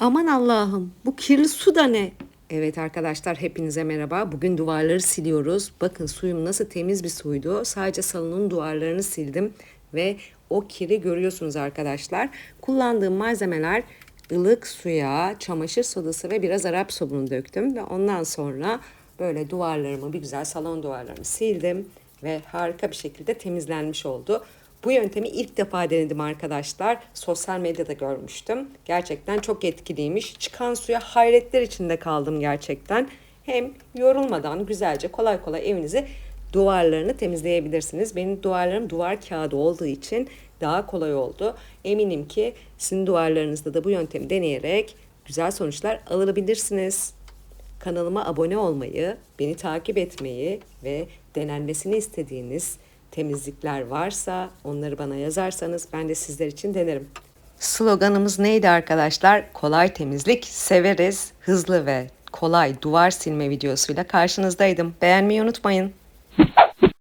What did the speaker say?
Aman Allah'ım bu kirli su da ne? Evet arkadaşlar hepinize merhaba. Bugün duvarları siliyoruz. Bakın suyum nasıl temiz bir suydu. Sadece salonun duvarlarını sildim ve o kiri görüyorsunuz arkadaşlar. Kullandığım malzemeler ılık suya, çamaşır sodası ve biraz Arap sabunu döktüm ve ondan sonra böyle duvarlarımı bir güzel salon duvarlarımı sildim ve harika bir şekilde temizlenmiş oldu. Bu yöntemi ilk defa denedim arkadaşlar. Sosyal medyada görmüştüm. Gerçekten çok etkiliymiş. Çıkan suya hayretler içinde kaldım gerçekten. Hem yorulmadan güzelce kolay kolay evinizi duvarlarını temizleyebilirsiniz. Benim duvarlarım duvar kağıdı olduğu için daha kolay oldu. Eminim ki sizin duvarlarınızda da bu yöntemi deneyerek güzel sonuçlar alabilirsiniz. Kanalıma abone olmayı, beni takip etmeyi ve denenmesini istediğiniz temizlikler varsa onları bana yazarsanız ben de sizler için denerim. Sloganımız neydi arkadaşlar? Kolay temizlik severiz. Hızlı ve kolay duvar silme videosuyla karşınızdaydım. Beğenmeyi unutmayın.